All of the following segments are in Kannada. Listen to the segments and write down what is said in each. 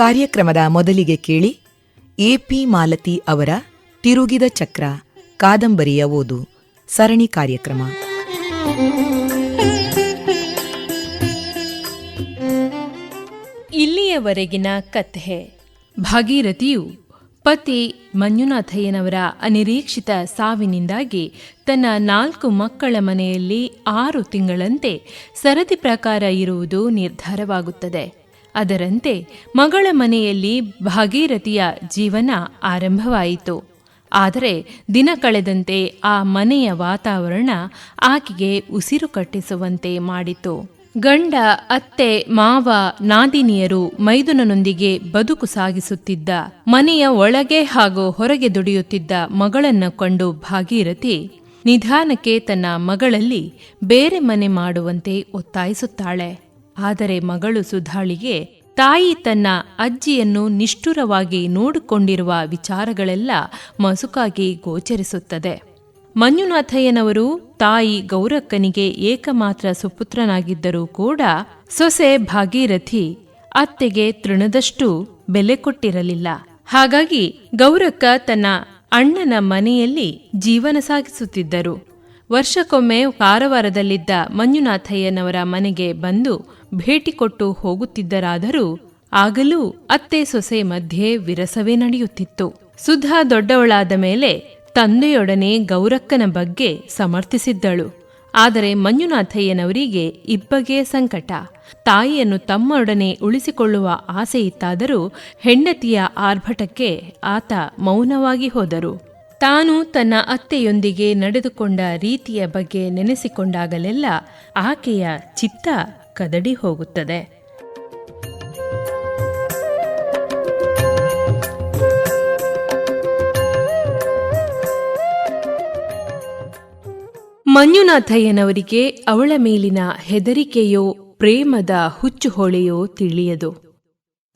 ಕಾರ್ಯಕ್ರಮದ ಮೊದಲಿಗೆ ಕೇಳಿ ಎಪಿ ಮಾಲತಿ ಅವರ ತಿರುಗಿದ ಚಕ್ರ ಕಾದಂಬರಿಯ ಓದು ಸರಣಿ ಕಾರ್ಯಕ್ರಮ. ಇಲ್ಲಿಯವರೆಗಿನ ಕಥೆ. ಭಾಗೀರಥಿಯು ಪತಿ ಮಂಜುನಾಥಯ್ಯನವರ ಅನಿರೀಕ್ಷಿತ ಸಾವಿನಿಂದಾಗಿ ತನ್ನ ನಾಲ್ಕು ಮಕ್ಕಳ ಮನೆಯಲ್ಲಿ ಆರು ತಿಂಗಳಂತೆ ಸರದಿ ಪ್ರಕಾರ ಇರುವುದು ನಿರ್ಧಾರವಾಗುತ್ತದೆ. ಅದರಂತೆ ಮಗಳ ಮನೆಯಲ್ಲಿ ಭಾಗೀರಥಿಯ ಜೀವನ ಆರಂಭವಾಯಿತು. ಆದರೆ ದಿನ ಕಳೆದಂತೆ ಆ ಮನೆಯ ವಾತಾವರಣ ಆಕೆಗೆ ಉಸಿರು ಕಟ್ಟಿಸುವಂತೆ ಮಾಡಿತು. ಗಂಡ, ಅತ್ತೆ, ಮಾವ, ನಾದಿನಿಯರು ಮೈದುನನೊಂದಿಗೆ ಬದುಕು ಸಾಗಿಸುತ್ತಿದ್ದ, ಮನೆಯ ಒಳಗೆ ಹಾಗೂ ಹೊರಗೆ ದುಡಿಯುತ್ತಿದ್ದ ಮಗಳನ್ನು ಕಂಡು ಭಾಗೀರಥಿ ನಿಧಾನಕ್ಕೆ ತನ್ನ ಮಗಳಲ್ಲಿ ಬೇರೆ ಮನೆ ಮಾಡುವಂತೆ ಒತ್ತಾಯಿಸುತ್ತಾಳೆ. ಆದರೆ ಮಗಳು ಸುಧಾಳಿಗೆ ತಾಯಿ ತನ್ನ ಅಜ್ಜಿಯನ್ನು ನಿಷ್ಠುರವಾಗಿ ನೋಡಿಕೊಂಡಿರುವ ವಿಚಾರಗಳೆಲ್ಲ ಮಸುಕಾಗಿ ಗೋಚರಿಸುತ್ತದೆ. ಮಂಜುನಾಥಯ್ಯನವರು ತಾಯಿ ಗೌರಕ್ಕನಿಗೆ ಏಕಮಾತ್ರ ಸುಪುತ್ರನಾಗಿದ್ದರೂ ಕೂಡ ಸೊಸೆ ಭಾಗೀರಥಿ ಅತ್ತೆಗೆ ತೃಣದಷ್ಟು ಬೆಲೆ ಕೊಟ್ಟಿರಲಿಲ್ಲ. ಹಾಗಾಗಿ ಗೌರಕ್ಕ ತನ್ನ ಅಣ್ಣನ ಮನೆಯಲ್ಲಿ ಜೀವನ ಸಾಗಿಸುತ್ತಿದ್ದರು. ವರ್ಷಕ್ಕೊಮ್ಮೆ ಕಾರವಾರದಲ್ಲಿದ್ದ ಮಂಜುನಾಥಯ್ಯನವರ ಮನೆಗೆ ಬಂದು ಭೇಟಿ ಕೊಟ್ಟು ಹೋಗುತ್ತಿದ್ದರಾದರೂ ಆಗಲೂ ಅತ್ತೆ ಸೊಸೆ ಮಧ್ಯೆ ವಿರಸವೇ ನಡೆಯುತ್ತಿತ್ತು. ಸುಧಾ ದೊಡ್ಡವಳಾದ ಮೇಲೆ ತಂದೆಯೊಡನೆ ಗೌರಕ್ಕನ ಬಗ್ಗೆ ಸಮರ್ಥಿಸಿದ್ದಳು. ಆದರೆ ಮಂಜುನಾಥಯ್ಯನವರಿಗೆ ಇಬ್ಬಗೆ ಸಂಕಟ. ತಾಯಿಯನ್ನು ತಮ್ಮೊಡನೆ ಉಳಿಸಿಕೊಳ್ಳುವ ಆಸೆಯಿತ್ತಾದರೂ ಹೆಂಡತಿಯ ಆರ್ಭಟಕ್ಕೆ ಆತ ಮೌನವಾಗಿ ಹೋದರು. ತಾನು ತನ್ನ ಅತ್ತೆಯೊಂದಿಗೆ ನಡೆದುಕೊಂಡ ರೀತಿಯ ಬಗ್ಗೆ ನೆನೆಸಿಕೊಂಡಾಗಲೆಲ್ಲ ಆಕೆಯ ಚಿತ್ತ ಕದಡಿ ಹೋಗುತ್ತದೆ. ಮಂಜುನಾಥಯ್ಯನವರಿಗೆ ಅವಳ ಮೇಲಿನ ಹೆದರಿಕೆಯೋ ಪ್ರೇಮದ ಹುಚ್ಚುಹೊಳೆಯೋ ತಿಳಿಯದು.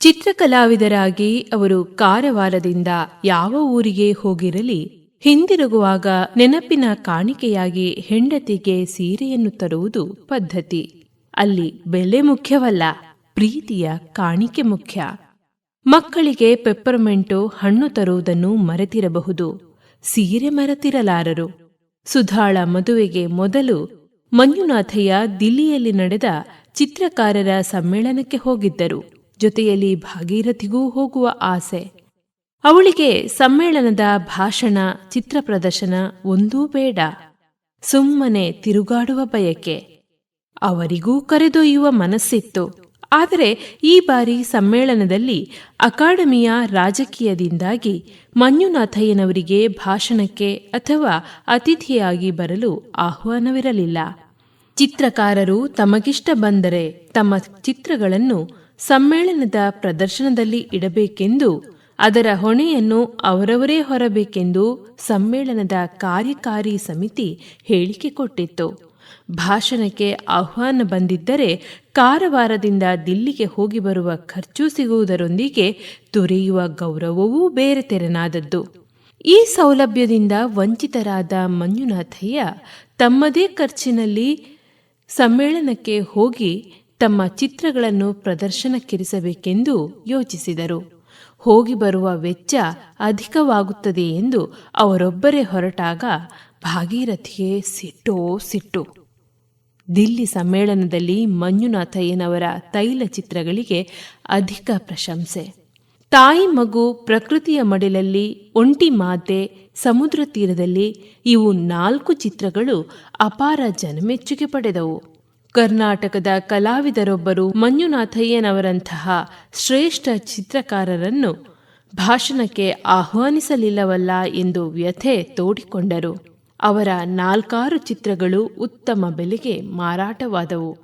ಚಿತ್ರಕಲಾವಿದರಾಗಿ ಅವರು ಕಾರವಾರದಿಂದ ಯಾವ ಊರಿಗೆ ಹೋಗಿರಲಿ, ಹಿಂದಿರುಗುವಾಗ ನೆನಪಿನ ಕಾಣಿಕೆಯಾಗಿ ಹೆಂಡತಿಗೆ ಸೀರೆಯನ್ನು ತರುವುದು ಪದ್ಧತಿ. ಅಲ್ಲಿ ಬೆಲೆ ಮುಖ್ಯವಲ್ಲ, ಪ್ರೀತಿಯ ಕಾಣಿಕೆ ಮುಖ್ಯ. ಮಕ್ಕಳಿಗೆ ಪೆಪ್ಪರ್ಮೆಂಟು, ಹಣ್ಣು ತರುವುದನ್ನು ಮರೆತಿರಬಹುದು, ಸೀರೆ ಮರೆತಿರಲಾರರು. ಸುಧಾಳ ಮದುವೆಗೆ ಮೊದಲು ಮಂಜುನಾಥಯ್ಯ ದಿಲ್ಲಿಯಲ್ಲಿ ನಡೆದ ಚಿತ್ರಕಾರರ ಸಮ್ಮೇಳನಕ್ಕೆ ಹೋಗಿದ್ದರು. ಜೊತೆಯಲ್ಲಿ ಭಾಗೀರಥಿಗೂ ಹೋಗುವ ಆಸೆ. ಅವಳಿಗೆ ಸಮ್ಮೇಳನದ ಭಾಷಣ, ಚಿತ್ರ ಪ್ರದರ್ಶನ ಒಂದೂ ಬೇಡ. ಸುಮ್ಮನೆ ತಿರುಗಾಡುವ ಬಯಕೆ. ಅವರಿಗೂ ಕರೆದೊಯ್ಯುವ ಮನಸ್ಸಿತ್ತು. ಆದರೆ ಈ ಬಾರಿ ಸಮ್ಮೇಳನದಲ್ಲಿ ಅಕಾಡೆಮಿಯ ರಾಜಕೀಯದಿಂದಾಗಿ ಮಂಜುನಾಥಯ್ಯನವರಿಗೆ ಭಾಷಣಕ್ಕೆ ಅಥವಾ ಅತಿಥಿಯಾಗಿ ಬರಲು ಆಹ್ವಾನವಿರಲಿಲ್ಲ. ಚಿತ್ರಕಾರರು ತಮಗಿಷ್ಟ ಬಂದರೆ ತಮ್ಮ ಚಿತ್ರಗಳನ್ನು ಸಮ್ಮೇಳನದ ಪ್ರದರ್ಶನದಲ್ಲಿ ಇಡಬೇಕೆಂದು, ಅದರ ಹೊಣೆಯನ್ನು ಅವರವರೇ ಹೊರಬೇಕೆಂದು ಸಮ್ಮೇಳನದ ಕಾರ್ಯಕಾರಿ ಸಮಿತಿ ಹೇಳಿಕೆ ಕೊಟ್ಟಿತ್ತು. ಭಾಷಣಕ್ಕೆ ಆಹ್ವಾನ ಬಂದಿದ್ದರೆ ಕಾರವಾರದಿಂದ ದಿಲ್ಲಿಗೆ ಹೋಗಿ ಬರುವ ಖರ್ಚು ಸಿಗುವುದರೊಂದಿಗೆ ದೊರೆಯುವ ಗೌರವವೂ ಬೇರೆ ತೆರನಾದದ್ದು. ಈ ಸೌಲಭ್ಯದಿಂದ ವಂಚಿತರಾದ ಮಂಜುನಾಥಯ್ಯ ತಮ್ಮದೇ ಖರ್ಚಿನಲ್ಲಿ ಸಮ್ಮೇಳನಕ್ಕೆ ಹೋಗಿ ತಮ್ಮ ಚಿತ್ರಗಳನ್ನು ಪ್ರದರ್ಶನಕ್ಕಿರಿಸಬೇಕೆಂದು ಯೋಚಿಸಿದರು. ಹೋಗಿ ಬರುವ ವೆಚ್ಚ ಅಧಿಕವಾಗುತ್ತದೆ ಎಂದು ಅವರೊಬ್ಬರೇ ಹೊರಟಾಗ ಭಾಗೀರಥಿಗೆ ಸಿಟ್ಟೋ, ಸಿಟ್ಟು. ದಿಲ್ಲಿ ಸಮ್ಮೇಳನದಲ್ಲಿ ಮಂಜುನಾಥಯ್ಯನವರ ತೈಲ ಚಿತ್ರಗಳಿಗೆ ಅಧಿಕ ಪ್ರಶಂಸೆ. ತಾಯಿ ಮಗು ಪ್ರಕೃತಿಯ ಮಡಿಲಲ್ಲಿ, ಒಂಟಿ ಮಾತೆ ಸಮುದ್ರ ತೀರದಲ್ಲಿ ಇವು ನಾಲ್ಕು ಚಿತ್ರಗಳು ಅಪಾರ ಜನಮೆಚ್ಚುಗೆ ಪಡೆದವು. ಕರ್ನಾಟಕದ ಕಲಾವಿದರೊಬ್ಬರು ಮಂಜುನಾಥಯ್ಯನವರಂತಹ ಶ್ರೇಷ್ಠ ಚಿತ್ರಕಾರರನ್ನು ಭಾಷಣಕ್ಕೆ ಆಹ್ವಾನಿಸಲಿಲ್ಲವಲ್ಲ ಎಂದು ವ್ಯಥೆ ತೋಡಿಕೊಂಡರು. ಅವರ ನಾಲ್ಕಾರು ಚಿತ್ರಗಳು ಉತ್ತಮ ಬೆಲೆಗೆ ಮಾರಾಟವಾದವು.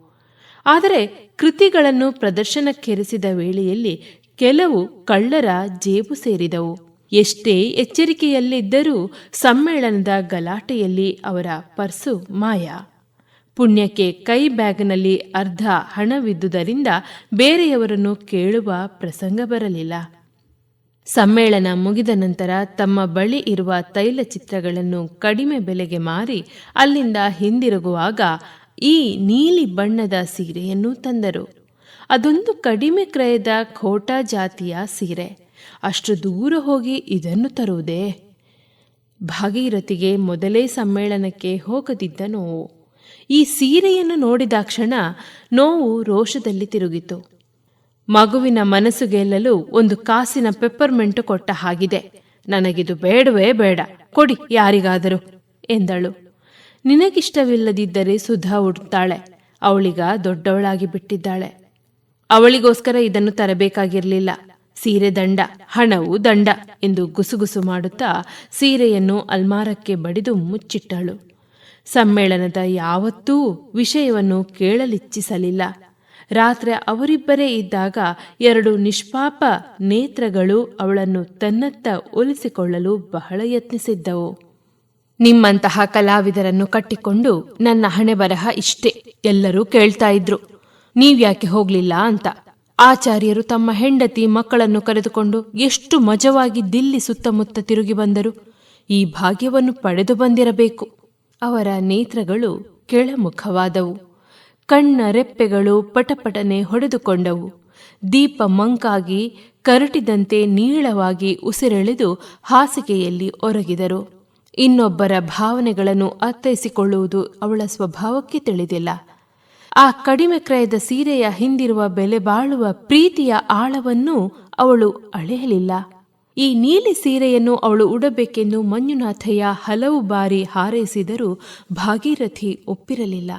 ಆದರೆ ಕೃತಿಗಳನ್ನು ಪ್ರದರ್ಶನಕ್ಕೆರೆಸಿದ ವೇಳೆಯಲ್ಲಿ ಕೆಲವು ಕಳ್ಳರ ಜೇಬು ಸೇರಿದವು. ಎಷ್ಟೇ ಎಚ್ಚರಿಕೆಯಲ್ಲಿದ್ದರೂ ಸಮ್ಮೇಳನದ ಗಲಾಟೆಯಲ್ಲಿ ಅವರ ಪರ್ಸು ಮಾಯ. ಪುಣ್ಯಕ್ಕೆ ಕೈ ಬ್ಯಾಗ್ನಲ್ಲಿ ಅರ್ಧ ಹಣವಿದ್ದುದರಿಂದ ಬೇರೆಯವರನ್ನು ಕೇಳುವ ಪ್ರಸಂಗ ಬರಲಿಲ್ಲ. ಸಮ್ಮೇಳನ ಮುಗಿದ ನಂತರ ತಮ್ಮ ಬಳಿ ಇರುವ ತೈಲ ಚಿತ್ರಗಳನ್ನು ಕಡಿಮೆ ಬೆಲೆಗೆ ಮಾರಿ ಅಲ್ಲಿಂದ ಹಿಂದಿರುಗುವಾಗ ಈ ನೀಲಿ ಬಣ್ಣದ ಸೀರೆಯನ್ನು ತಂದರು. ಅದೊಂದು ಕಡಿಮೆ ಕ್ರಯದ ಖೋಟಾ ಜಾತಿಯ ಸೀರೆ. ಅಷ್ಟು ದೂರ ಹೋಗಿ ಇದನ್ನು ತರುವುದೇ? ಭಾಗೀರಥಿಗೆ ಮೊದಲೇ ಸಮ್ಮೇಳನಕ್ಕೆ ಹೋಗದಿದ್ದ ನೋವು ಈ ಸೀರೆಯನ್ನು ನೋಡಿದಾಕ್ಷಣ ನೋವು ರೋಷದಲ್ಲಿ ತಿರುಗಿತು. ಮಗುವಿನ ಮನಸ್ಸು ಗೆಲ್ಲಲು ಒಂದು ಕಾಸಿನ ಪೆಪ್ಪರ್ಮೆಂಟು ಕೊಟ್ಟ ಹಾಗಿದೆ. ನನಗಿದು ಬೇಡವೇ ಬೇಡ, ಕೊಡಿ ಯಾರಿಗಾದರೂ, ಎಂದಳು. ನಿನಗಿಷ್ಟವಿಲ್ಲದಿದ್ದರೆ ಸುಧಾ ಉಡ್ತಾಳೆ ಅವಳಿಗ ದೊಡ್ಡವಳಾಗಿ ಬಿಟ್ಟಿದ್ದಾಳೆ. ಅವಳಿಗೋಸ್ಕರ ಇದನ್ನು ತರಬೇಕಾಗಿರಲಿಲ್ಲ. ಸೀರೆ ದಂಡ, ಹಣವು ದಂಡ ಎಂದು ಗುಸುಗುಸು ಮಾಡುತ್ತಾ ಸೀರೆಯನ್ನು ಅಲ್ಮಾರಕ್ಕೆ ಬಡಿದು ಮುಚ್ಚಿಟ್ಟಳು. ಸಮ್ಮೇಳನದ ಯಾವತ್ತೂ ವಿಷಯವನ್ನು ಕೇಳಲಿಚ್ಛಿಸಲಿಲ್ಲ ರಾತ್ರಿ ಅವರಿಬ್ಬರೇ ಇದ್ದಾಗ ಎರಡು ನಿಷ್ಪಾಪ ನೇತ್ರಗಳು ಅವಳನ್ನು ತನ್ನತ್ತ ಒಲಿಸಿಕೊಳ್ಳಲು ಬಹಳ ಯತ್ನಿಸಿದ್ದವು. ನಿಮ್ಮಂತಹ ಕಲಾವಿದರನ್ನು ಕಟ್ಟಿಕೊಂಡು ನನ್ನ ಹಣೆ ಬರಹ ಇಷ್ಟೇ, ಎಲ್ಲರೂ ಕೇಳ್ತಾ ಇದ್ರು. ನೀವ್ಯಾಕೆ ಹೋಗ್ಲಿಲ್ಲ ಅಂತ. ಆಚಾರ್ಯರು ತಮ್ಮ ಹೆಂಡತಿ ಮಕ್ಕಳನ್ನು ಕರೆದುಕೊಂಡು ಎಷ್ಟು ಮಜವಾಗಿ ದಿಲ್ಲಿ ಸುತ್ತಮುತ್ತ ತಿರುಗಿ ಬಂದರು. ಈ ಭಾಗ್ಯವನ್ನು ಪಡೆದು ಬಂದಿರಬೇಕು. ಅವರ ನೇತ್ರಗಳು ಕೆಳಮುಖವಾದವು. ಕಣ್ಣ ರೆಪ್ಪೆಗಳು ಪಟಪಟನೆ ಹೊಡೆದುಕೊಂಡವು. ದೀಪ ಮಂಕಾಗಿ ಕರಟಿದಂತೆ ನೀಳವಾಗಿ ಉಸಿರೆಳೆದು ಹಾಸಿಗೆಯಲ್ಲಿ ಒರಗಿದರು. ಇನ್ನೊಬ್ಬರ ಭಾವನೆಗಳನ್ನು ಅರ್ಥೈಸಿಕೊಳ್ಳುವುದು ಅವಳ ಸ್ವಭಾವಕ್ಕೆ ತಿಳಿದಿಲ್ಲ. ಆ ಕಡಿಮೆ ಕ್ರಯದ ಸೀರೆಯ ಹಿಂದಿರುವ ಬೆಲೆ ಬಾಳುವ ಪ್ರೀತಿಯ ಆಳವನ್ನು ಅವಳು ಅಳೆಯಲಿಲ್ಲ. ಈ ನೀಲಿ ಸೀರೆಯನ್ನು ಅವಳು ಉಡಬೇಕೆಂದು ಮಂಜುನಾಥಯ್ಯ ಹಲವು ಬಾರಿ ಹಾರೈಸಿದರೂ ಭಾಗೀರಥಿ ಒಪ್ಪಿರಲಿಲ್ಲ.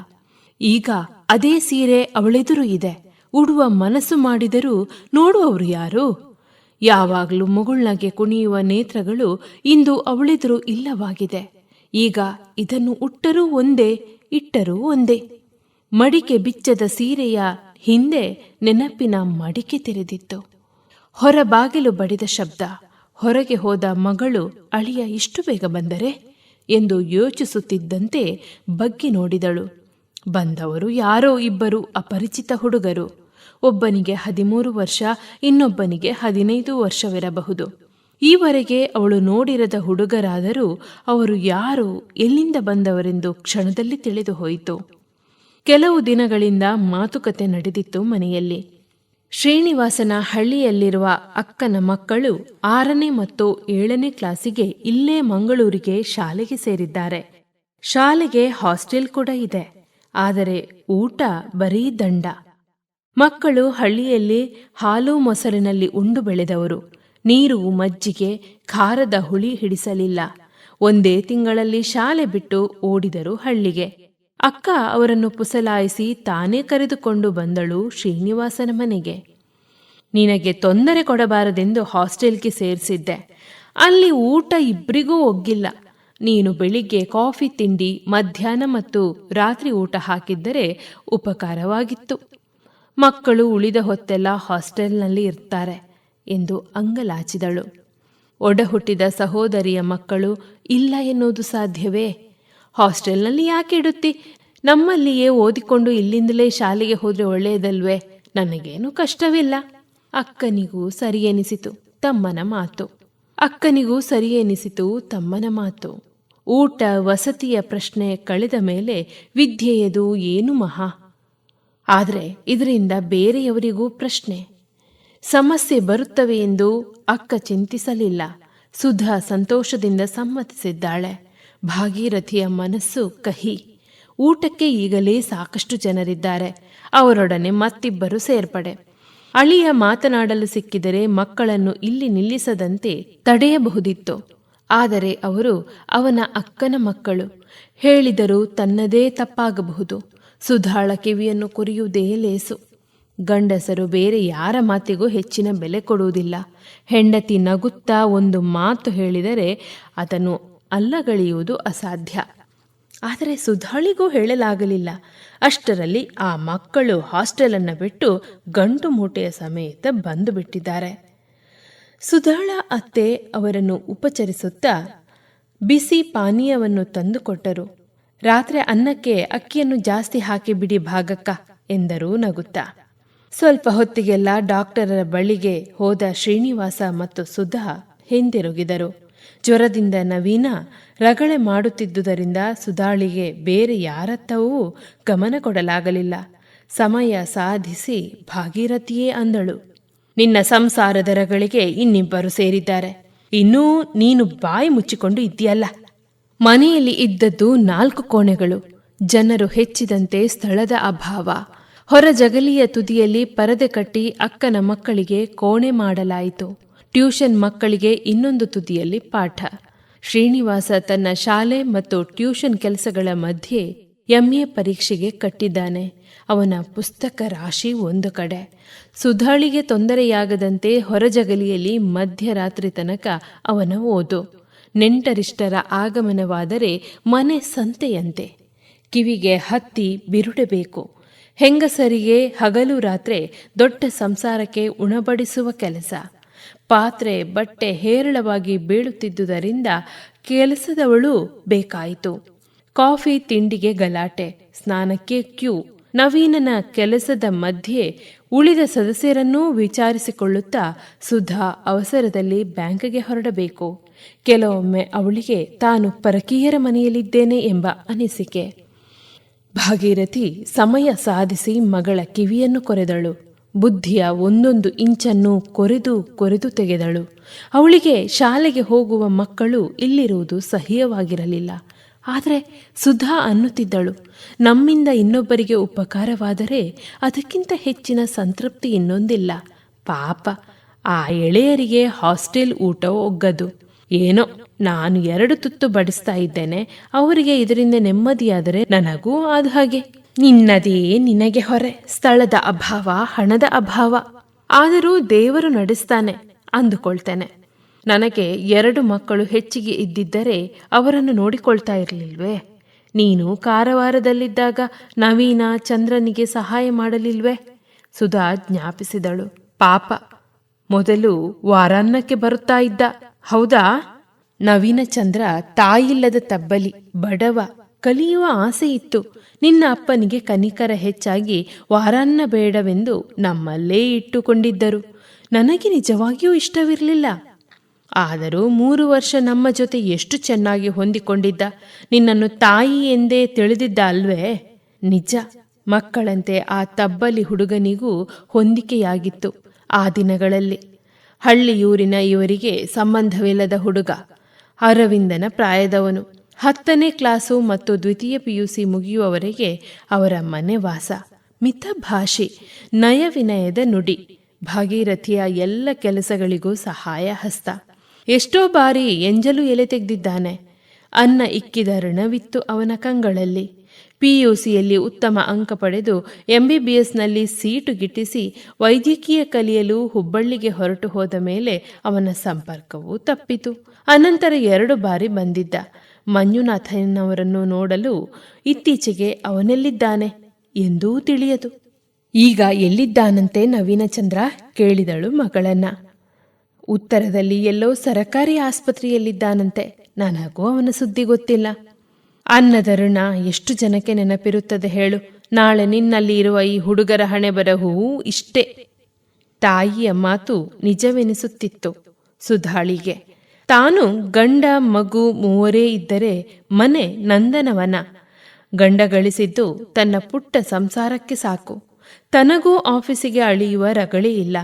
ಈಗ ಅದೇ ಸೀರೆ ಅವಳೆದುರು ಇದೆ. ಉಡುವ ಮನಸ್ಸು ಮಾಡಿದರೂ ನೋಡುವವರು ಯಾರು? ಯಾವಾಗಲೂ ಮುಗುಳ್ನಗೆ ಕುಣಿಯುವ ನೇತ್ರಗಳು ಇಂದು ಅವಳೆದುರು ಇಲ್ಲವಾಗಿದೆ. ಈಗ ಇದನ್ನು ಉಟ್ಟರೂ ಒಂದೇ, ಇಟ್ಟರೂ ಒಂದೇ. ಮಡಿಕೆ ಬಿಚ್ಚದ ಸೀರೆಯ ಹಿಂದೆ ನೆನಪಿನ ಮಡಿಕೆ ತೆರೆದಿತ್ತು. ಹೊರ ಬಾಗಿಲು ಬಡಿದ ಶಬ್ದ, ಹೊರಗೆ ಹೋದ ಮಗಳು ಅಳಿಯ ಇಷ್ಟು ಬೇಗ ಬಂದರೆ? ಎಂದು ಯೋಚಿಸುತ್ತಿದ್ದಂತೆ ಬಗ್ಗಿ ನೋಡಿದಳು. ಬಂದವರು ಯಾರೋ ಇಬ್ಬರು ಅಪರಿಚಿತ ಹುಡುಗರು. ಒಬ್ಬನಿಗೆ ಹದಿಮೂರು ವರ್ಷ, ಇನ್ನೊಬ್ಬನಿಗೆ ಹದಿನೈದು ವರ್ಷವಿರಬಹುದು. ಈವರೆಗೆ ಅವಳು ನೋಡಿರದ ಹುಡುಗರಾದರೂ ಅವರು ಯಾರು, ಎಲ್ಲಿಂದ ಬಂದವರೆಂದು ಕ್ಷಣದಲ್ಲಿ ತಿಳಿದು ಹೋಯಿತು ಕೆಲವು ದಿನಗಳಿಂದ ಮಾತುಕತೆ ನಡೆದಿತ್ತು ಮನೆಯಲ್ಲಿ. ಶ್ರೀನಿವಾಸನ ಹಳ್ಳಿಯಲ್ಲಿರುವ ಅಕ್ಕನ ಮಕ್ಕಳು ಆರನೇ ಮತ್ತು ಏಳನೇ ಕ್ಲಾಸಿಗೆ ಇಲ್ಲೇ ಮಂಗಳೂರಿಗೆ ಶಾಲೆಗೆ ಸೇರಿದ್ದಾರೆ. ಶಾಲೆಗೆ ಹಾಸ್ಟೆಲ್ ಕೂಡ ಇದೆ. ಆದರೆ ಊಟ ಬರೀ ದಂಡ. ಮಕ್ಕಳು ಹಳ್ಳಿಯಲ್ಲಿ ಹಾಲು ಮೊಸರಿನಲ್ಲಿ ಉಂಡು ಬೆಳೆದವರು. ನೀರು ಮಜ್ಜಿಗೆ, ಖಾರದ ಹುಳಿ ಹಿಡಿಸಲಿಲ್ಲ. ಒಂದೇ ತಿಂಗಳಲ್ಲಿ ಶಾಲೆ ಬಿಟ್ಟು ಓಡಿದರು ಹಳ್ಳಿಗೆ. ಅಕ್ಕ ಅವರನ್ನು ಪುಸಲಾಯಿಸಿ ತಾನೇ ಕರೆದುಕೊಂಡು ಬಂದಳು ಶ್ರೀನಿವಾಸನ ಮನೆಗೆ. ನಿನಗೆ ತೊಂದರೆ ಕೊಡಬಾರದೆಂದು ಹಾಸ್ಟೆಲ್ಗೆ ಸೇರಿಸಿದ್ದೆ. ಅಲ್ಲಿ ಊಟ ಇಬ್ಬರಿಗೂ ಒಗ್ಗಿಲ್ಲ. ನೀನು ಬೆಳಿಗ್ಗೆ ಕಾಫಿ ತಿಂಡಿ, ಮಧ್ಯಾಹ್ನ ಮತ್ತು ರಾತ್ರಿ ಊಟ ಹಾಕಿದ್ದರೆ ಉಪಕಾರವಾಗಿತ್ತು. ಮಕ್ಕಳು ಉಳಿದ ಹೊತ್ತೆಲ್ಲ ಹಾಸ್ಟೆಲ್ನಲ್ಲಿ ಇರ್ತಾರೆ ಎಂದು ಅಂಗಲಾಚಿದಳು. ಒಡಹುಟ್ಟಿದ ಸಹೋದರಿಯ ಮಕ್ಕಳು, ಇಲ್ಲ ಎನ್ನುವುದು ಸಾಧ್ಯವೇ? ಹಾಸ್ಟೆಲ್ನಲ್ಲಿ ಯಾಕೆ ಇಡುತ್ತಿ? ನಮ್ಮಲ್ಲಿಯೇ ಓದಿಕೊಂಡು ಇಲ್ಲಿಂದಲೇ ಶಾಲೆಗೆ ಹೋದರೆ ಒಳ್ಳೆಯದಲ್ವೇ? ನನಗೇನು ಕಷ್ಟವಿಲ್ಲ. ಅಕ್ಕನಿಗೂ ಸರಿಯೆನಿಸಿತು ತಮ್ಮನ ಮಾತು. ಅಕ್ಕನಿಗೂ ಸರಿಯೆನಿಸಿತು ತಮ್ಮನ ಮಾತು. ಊಟ ವಸತಿಯ ಪ್ರಶ್ನೆ ಕಳೆದ ಮೇಲೆ ವಿದ್ಯೆಯದು ಏನು ಮಹಾ? ಆದರೆ ಇದರಿಂದ ಬೇರೆಯವರಿಗೂ ಪ್ರಶ್ನೆ. ಸಮಸ್ಯೆ ಬರುತ್ತವೆ ಎಂದು ಅಕ್ಕ ಚಿಂತಿಸಲಿಲ್ಲ. ಸುಧಾ ಸಂತೋಷದಿಂದ ಸಮ್ಮತಿಸಿದ್ದಾಳೆ. ಭಾಗೀರಥಿಯ ಮನಸ್ಸು ಕಹಿ. ಊಟಕ್ಕೆ ಈಗಲೇ ಸಾಕಷ್ಟು ಜನರಿದ್ದಾರೆ. ಅವರೊಡನೆ ಮತ್ತಿಬ್ಬರು ಸೇರ್ಪಡೆ. ಅಳಿಯ ಮಾತನಾಡಲು ಸಿಕ್ಕಿದರೆ ಮಕ್ಕಳನ್ನು ಇಲ್ಲಿ ನಿಲ್ಲಿಸದಂತೆ ತಡೆಯಬಹುದಿತ್ತು. ಆದರೆ ಅವರು ಅವನ ಅಕ್ಕನ ಮಕ್ಕಳು ಹೇಳಿದರೂ ತನ್ನದೇ ತಪ್ಪಾಗಬಹುದು. ಸುಧಾಳ ಕಿವಿಯನ್ನು ಕೊರಿಯುವುದೇ ಲೇಸು. ಗಂಡಸರು ಬೇರೆ ಯಾರ ಮಾತಿಗೂ ಹೆಚ್ಚಿನ ಬೆಲೆ ಕೊಡುವುದಿಲ್ಲ. ಹೆಂಡತಿ ನಗುತ್ತಾ ಒಂದು ಮಾತು ಹೇಳಿದರೆ ಅದನ್ನು ಅಲ್ಲಗಳೆಯುವುದು ಅಸಾಧ್ಯ. ಆದರೆ ಸುಧಾಳಿಗೂ ಹೇಳಲಾಗಲಿಲ್ಲ. ಅಷ್ಟರಲ್ಲಿ ಆ ಮಕ್ಕಳು ಹಾಸ್ಟೆಲನ್ನು ಬಿಟ್ಟು ಗಂಟು ಮೂಟೆಯ ಸಮೇತ ಬಂದು ಬಿಟ್ಟಿದ್ದಾರೆ. ಸುಧಾಳ ಅತ್ತೆ ಅವರನ್ನು ಉಪಚರಿಸುತ್ತಾ ಬಿಸಿ ಪಾನೀಯವನ್ನು ತಂದುಕೊಟ್ಟರು. ರಾತ್ರಿ ಅನ್ನಕ್ಕೆ ಅಕ್ಕಿಯನ್ನು ಜಾಸ್ತಿ ಹಾಕಿ ಬಿಡಿ ಭಾಗಕ್ಕ ಎಂದರು ನಗುತ್ತಾ. ಸ್ವಲ್ಪ ಹೊತ್ತಿಗೆಲ್ಲ ಡಾಕ್ಟರರ ಬಳಿಗೆ ಹೋದ ಶ್ರೀನಿವಾಸ ಮತ್ತು ಸುಧಾ ಹಿಂದಿರುಗಿದರು. ಜ್ವರದಿಂದ ನವೀನ ರಗಳೆ ಮಾಡುತ್ತಿದ್ದುದರಿಂದ ಸುಧಾಳಿಗೆ ಬೇರೆ ಯಾರತ್ತವೂ ಗಮನ ಕೊಡಲಾಗಲಿಲ್ಲ. ಸಮಯ ಸಾಧಿಸಿ ಭಾಗೀರಥಿಯೇ ಅಂದಳು. ನಿನ್ನ ಸಂಸಾರದರಗಳಿಗೆ ಇನ್ನಿಬ್ಬರು ಸೇರಿದ್ದಾರೆ. ಇನ್ನೂ ನೀನು ಬಾಯಿ ಮುಚ್ಚಿಕೊಂಡು ಇದ್ದೀಯಲ್ಲ. ಮನೆಯಲ್ಲಿ ಇದ್ದದ್ದು ನಾಲ್ಕು ಕೋಣೆಗಳು, ಜನರು ಹೆಚ್ಚಿದಂತೆ ಸ್ಥಳದ ಅಭಾವ. ಹೊರ ಜಗಲಿಯ ತುದಿಯಲ್ಲಿ ಪರದೆ ಕಟ್ಟಿ ಅಕ್ಕನ ಮಕ್ಕಳಿಗೆ ಕೋಣೆ ಮಾಡಲಾಯಿತು. ಟ್ಯೂಷನ್ ಮಕ್ಕಳಿಗೆ ಇನ್ನೊಂದು ತುದಿಯಲ್ಲಿ ಪಾಠ. ಶ್ರೀನಿವಾಸ ತನ್ನ ಶಾಲೆ ಮತ್ತು ಟ್ಯೂಷನ್ ಕೆಲಸಗಳ ಮಧ್ಯೆ ಎಂಎ ಪರೀಕ್ಷೆಗೆ ಕಟ್ಟಿದ್ದಾನೆ. ಅವನ ಪುಸ್ತಕ ರಾಶಿ ಒಂದು ಕಡೆ. ಸುಧಾಳಿಗೆ ತೊಂದರೆಯಾಗದಂತೆ ಹೊರಜಗಲಿಯಲ್ಲಿ ಮಧ್ಯರಾತ್ರಿ ತನಕ ಅವನ ಓದು. ನೆಂಟರಿಷ್ಟರ ಆಗಮನವಾದರೆ ಮನೆ ಸಂತೆಯಂತೆ. ಕಿವಿಗೆ ಹತ್ತಿ ಬಿರುಡಬೇಕು. ಹೆಂಗಸರಿಗೆ ಹಗಲು ರಾತ್ರಿ ದೊಡ್ಡ ಸಂಸಾರಕ್ಕೆ ಉಣಬಡಿಸುವ ಕೆಲಸ. ಪಾತ್ರೆ, ಬಟ್ಟೆ ಹೇರಳವಾಗಿ ಬೀಳುತ್ತಿದ್ದುದರಿಂದ ಕೆಲಸದವಳು ಬೇಕಾಯಿತು. ಕಾಫಿ ತಿಂಡಿಗೆ ಗಲಾಟೆ, ಸ್ನಾನಕ್ಕೆ ಕ್ಯೂ. ನವೀನನ ಕೆಲಸದ ಮಧ್ಯೆ ಉಳಿದ ಸದಸ್ಯರನ್ನೂ ವಿಚಾರಿಸಿಕೊಳ್ಳುತ್ತಾ ಸುಧಾ ಅವಸರದಲ್ಲಿ ಬ್ಯಾಂಕ್ಗೆ ಹೊರಡಬೇಕು. ಕೆಲವೊಮ್ಮೆ ಅವಳಿಗೆ, ತಾನು ಪರಕೀಯರ ಮನೆಯಲ್ಲಿದ್ದೇನೆ ಎಂಬ ಅನಿಸಿಕೆ. ಭಾಗೀರಥಿ ಸಮಯ ಸಾಧಿಸಿ ಮಗಳ ಕಿವಿಯನ್ನು ಕೊರೆದಳು. ಬುದ್ಧಿಯ ಒಂದೊಂದು ಇಂಚನ್ನು ಕೊರೆದು ಕೊರೆದು ತೆಗೆದಳು. ಅವಳಿಗೆ ಶಾಲೆಗೆ ಹೋಗುವ ಮಕ್ಕಳು ಇಲ್ಲಿರುವುದು ಸಹ್ಯವಾಗಿರಲಿಲ್ಲ. ಆದರೆ ಸುಧಾ ಅನ್ನುತ್ತಿದ್ದಳು. ನಮ್ಮಿಂದ ಇನ್ನೊಬ್ಬರಿಗೆ ಉಪಕಾರವಾದರೆ ಅದಕ್ಕಿಂತ ಹೆಚ್ಚಿನ ಸಂತೃಪ್ತಿ ಇನ್ನೊಂದಿಲ್ಲ. ಪಾಪ, ಆ ಎಳೆಯರಿಗೆ ಹಾಸ್ಟೆಲ್ ಊಟ ಒಗ್ಗದು. ಏನೋ, ನಾನು ಎರಡು ತುತ್ತು ಬಡಿಸ್ತಾ ಇದ್ದೇನೆ, ಅವರಿಗೆ ಇದರಿಂದ ನೆಮ್ಮದಿಯಾದರೆ ನನಗೂ ಅದು ಹಾಗೆ. ನಿನ್ನದೇ ನಿನಗೆ ಹೊರೆ, ಸ್ಥಳದ ಅಭಾವ, ಹಣದ ಅಭಾವ. ಆದರೂ ದೇವರು ನಡೆಸ್ತಾನೆ, ಅಂದುಕೊಳ್ತೇನೆ. ನನಗೆ ಎರಡು ಮಕ್ಕಳು ಹೆಚ್ಚಿಗೆ ಇದ್ದಿದ್ದರೆ ಅವರನ್ನು ನೋಡಿಕೊಳ್ತಾ ಇರಲಿಲ್ವೇ? ನೀನು ಕಾರವಾರದಲ್ಲಿದ್ದಾಗ ನವೀನ ಚಂದ್ರನಿಗೆ ಸಹಾಯ ಮಾಡಲಿಲ್ವೇ? ಸುಧಾ ಜ್ಞಾಪಿಸಿದಳು. ಪಾಪ, ಮೊದಲು ವಾರಾನ್ನಕ್ಕೆ ಬರುತ್ತಾ ಇದ್ದ. ಹೌದಾ? ನವೀನ ಚಂದ್ರ ತಾಯಿಲ್ಲದ ತಬ್ಬಲಿ, ಬಡವ, ಕಲಿಯುವ ಆಸೆ ಇತ್ತು. ನಿನ್ನ ಅಪ್ಪನಿಗೆ ಕನಿಕರ ಹೆಚ್ಚಾಗಿ ವಾರಾನ್ನ ಬೇಡವೆಂದು ನಮ್ಮಲ್ಲೇ ಇಟ್ಟುಕೊಂಡಿದ್ದರು. ನನಗೆ ನಿಜವಾಗಿಯೂ ಇಷ್ಟವಿರಲಿಲ್ಲ. ಆದರೂ ಮೂರು ವರ್ಷ ನಮ್ಮ ಜೊತೆ ಎಷ್ಟು ಚೆನ್ನಾಗಿ ಹೊಂದಿಕೊಂಡಿದ್ದ. ನಿನ್ನನ್ನು ತಾಯಿ ಎಂದೇ ತಿಳಿದಿದ್ದ ಅಲ್ವೇ? ನಿಜ, ಮಕ್ಕಳಂತೆ ಆ ತಬ್ಬಲಿ ಹುಡುಗನಿಗೂ ಹೊಂದಿಕೆಯಾಗಿತ್ತು ಆ ದಿನಗಳಲ್ಲಿ. ಹಳ್ಳಿಯೂರಿನ ಇವರಿಗೆ ಸಂಬಂಧವಿಲ್ಲದ ಹುಡುಗ, ಅರವಿಂದನ ಪ್ರಾಯದವನು. ಹತ್ತನೇ ಕ್ಲಾಸು ಮತ್ತು ದ್ವಿತೀಯ ಪಿಯುಸಿ ಮುಗಿಯುವವರೆಗೆ ಅವರ ಮನೆ ವಾಸ. ಮಿತ ಭಾಷೆ, ನಯವಿನಯದ ನುಡಿ, ಭಾಗೀರಥಿಯ ಎಲ್ಲ ಕೆಲಸಗಳಿಗೂ ಸಹಾಯ ಹಸ್ತ. ಎಷ್ಟೋ ಬಾರಿ ಎಂಜಲು ಎಲೆ ತೆಗೆದಿದ್ದಾನೆ. ಅನ್ನ ಇಕ್ಕಿದ ಋಣವಿತ್ತು ಅವನ ಕಂಗಳಲ್ಲಿ. ಪಿಯುಸಿಯಲ್ಲಿ ಉತ್ತಮ ಅಂಕ ಪಡೆದು ಎಂಬಿಬಿಎಸ್ನಲ್ಲಿ ಸೀಟು ಗಿಟ್ಟಿಸಿ ವೈದ್ಯಕೀಯ ಕಲಿಯಲು ಹುಬ್ಬಳ್ಳಿಗೆ ಹೊರಟು ಹೋದ ಮೇಲೆ ಅವನ ಸಂಪರ್ಕವೂ ತಪ್ಪಿತು. ಅನಂತರ ಎರಡು ಬಾರಿ ಬಂದಿದ್ದ. ಮಂಜುನಾಥನವರನ್ನು ನೋಡಲು ಇತ್ತೀಚೆಗೆ ಅವನೆಲ್ಲಿದ್ದಾನೆ ಎಂದೂ ತಿಳಿಯದು. ಈಗ ಎಲ್ಲಿದ್ದಾನಂತೆ ನವೀನಚಂದ್ರ ಕೇಳಿದಳು ಮಗಳನ್ನ. ಉತ್ತರದಲ್ಲಿ ಎಲ್ಲೋ ಸರಕಾರಿ ಆಸ್ಪತ್ರೆಯಲ್ಲಿದ್ದಾನಂತೆ. ನನಗೂ ಅವನ ಸುದ್ದಿ ಗೊತ್ತಿಲ್ಲ. ಅನ್ನದ ಋಣ ಎಷ್ಟು ಜನಕ್ಕೆ ನೆನಪಿರುತ್ತದೆ ಹೇಳು. ನಾಳೆ ನಿನ್ನಲ್ಲಿ ಇರುವ ಈ ಹುಡುಗರ ಹಣೆ ಬರಹೂ ಇಷ್ಟೇ. ತಾಯಿಯ ಮಾತು ನಿಜವೆನಿಸುತ್ತಿತ್ತು ಸುಧಾಳಿಗೆ. ತಾನು ಗಂಡ, ಮಗು ಮೂವರೇ ಇದ್ದರೆ ಮನೆ ನಂದನವನ. ಗಂಡ ಗಳಿಸಿದ್ದು ತನ್ನ ಪುಟ್ಟ ಸಂಸಾರಕ್ಕೆ ಸಾಕು. ತನಗೂ ಆಫೀಸಿಗೆ ಅಳಿಯುವ ರಗಳೆ ಇಲ್ಲ.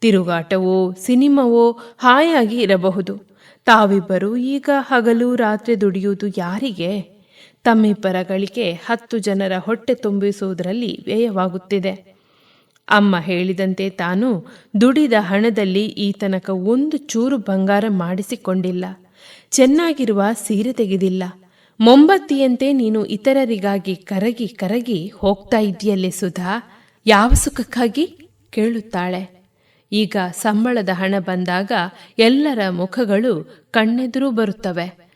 ತಿರುಗಾಟವೋ, ಸಿನಿಮಾವೋ ಹಾಯಾಗಿ ಇರಬಹುದು. ತಾವಿಬ್ಬರು ಈಗ ಹಗಲು ರಾತ್ರಿ ದುಡಿಯುವುದು ಯಾರಿಗೆ? ತಮ್ಮಿಬ್ಬರ ಗಳಿಕೆ ಹತ್ತು ಜನರ ಹೊಟ್ಟೆ ತುಂಬಿಸುವುದರಲ್ಲಿ ವ್ಯಯವಾಗುತ್ತಿದೆ. ಅಮ್ಮ ಹೇಳಿದಂತೆ ತಾನು ದುಡಿದ ಹಣದಲ್ಲಿ ಈ ತನಕ ಒಂದು ಚೂರು ಬಂಗಾರ ಮಾಡಿಸಿಕೊಂಡಿಲ್ಲ. ಚೆನ್ನಾಗಿರುವ ಸೀರೆ ತೆಗೆದಿಲ್ಲ. ಮೊಂಬತ್ತಿಯಂತೆ ನೀನು ಇತರರಿಗಾಗಿ ಕರಗಿ ಕರಗಿ ಹೋಗ್ತಾ ಇದೆಯಲ್ಲೇ ಸುಧಾ? ಯಾವ ಸುಖಕ್ಕಾಗಿ? ಕೇಳುತ್ತಾಳೆ. ಈಗ ಸಂಬಳದ ಹಣ ಬಂದಾಗ ಎಲ್ಲರ ಮುಖಗಳು ಕಣ್ಣೆದುರು ಬರುತ್ತವೆ.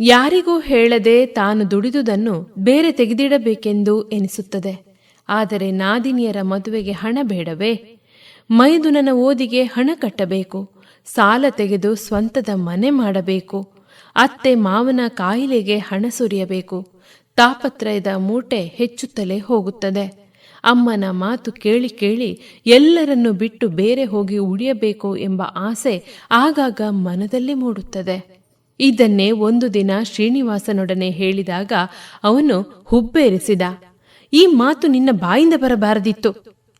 ಯಾರಿಗೂ ಹೇಳದೆ ತಾನು ದುಡಿದುದನ್ನು ಬೇರೆ ತೆಗೆದಿಡಬೇಕೆಂದು ಎನಿಸುತ್ತದೆ. ಆದರೆ ನಾದಿನಿಯರ ಮದುವೆಗೆ ಹಣ ಬೇಡವೇ? ಮೈದುನನ ಓದಿಗೆ ಹಣ ಕಟ್ಟಬೇಕು. ಸಾಲ ತೆಗೆದು ಸ್ವಂತದ ಮನೆ ಮಾಡಬೇಕು. ಅತ್ತೆ ಮಾವನ ಕಾಯಿಲೆಗೆ ಹಣ ಸುರಿಯಬೇಕು. ತಾಪತ್ರಯದ ಮೂಟೆ ಹೆಚ್ಚುತ್ತಲೇ ಹೋಗುತ್ತದೆ. ಅಮ್ಮನ ಮಾತು ಕೇಳಿ ಕೇಳಿ ಎಲ್ಲರನ್ನು ಬಿಟ್ಟು ಬೇರೆ ಹೋಗಿ ಉಳಿಯಬೇಕು ಎಂಬ ಆಸೆ ಆಗಾಗ ಮನದಲ್ಲಿ ಮೂಡುತ್ತದೆ. ಇದನ್ನೇ ಒಂದು ದಿನ ಶ್ರೀನಿವಾಸನೊಡನೆ ಹೇಳಿದಾಗ ಅವನು ಹುಬ್ಬೇರಿಸಿದ. ಈ ಮಾತು ನಿನ್ನ ಬಾಯಿಂದ ಬರಬಾರದಿತ್ತು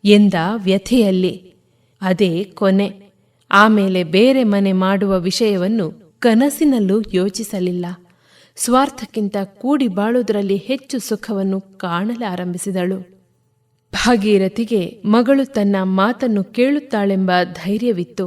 ಎಂದ ವ್ಯಥೆಯಲ್ಲಿ. ಅದೇ ಕೊನೆ. ಆಮೇಲೆ ಬೇರೆ ಮನೆ ಮಾಡುವ ವಿಷಯವನ್ನು ಕನಸಿನಲ್ಲೂ ಯೋಚಿಸಲಿಲ್ಲ. ಸ್ವಾರ್ಥಕ್ಕಿಂತ ಕೂಡಿ ಬಾಳುವುದರಲ್ಲಿ ಹೆಚ್ಚು ಸುಖವನ್ನು ಕಾಣಲಾರಂಭಿಸಿದಳು. ಭಾಗೀರಥಿಗೆ ಮಗಳು ತನ್ನ ಮಾತನ್ನು ಕೇಳುತ್ತಾಳೆಂಬ ಧೈರ್ಯವಿತ್ತು.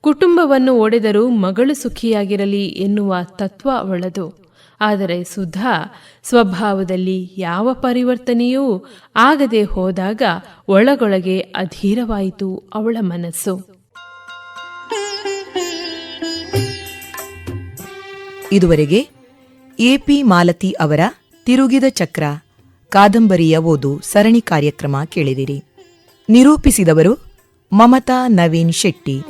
ಕುಟುಂಬವನ್ನು ಒಡೆದರೂ ಮಗಳು ಸುಖಿಯಾಗಿರಲಿ ಎನ್ನುವ ತತ್ವ ಅವಳದು. ಆದರೆ ಸುಧಾ ಸ್ವಭಾವದಲ್ಲಿ ಯಾವ ಪರಿವರ್ತನೆಯೂ ಆಗದೆ ಹೋದಾಗ ಒಳಗೊಳಗೆ ಅಧೀರವಾಯಿತು ಅವಳ ಮನಸ್ಸು. ಇದುವರೆಗೆ ಎಪಿ ಮಾಲತಿ ಅವರ ತಿರುಗಿದ ಚಕ್ರ. ಕಾದಂಬರಿಯ ಓದು ಸರಣಿ ಕಾರ್ಯಕ್ರಮ ಕೇಳಿದಿರಿ. ನಿರೂಪಿಸಿದವರು ಮಮತಾ ನವೀನ್ ಶೆಟ್ಟಿ.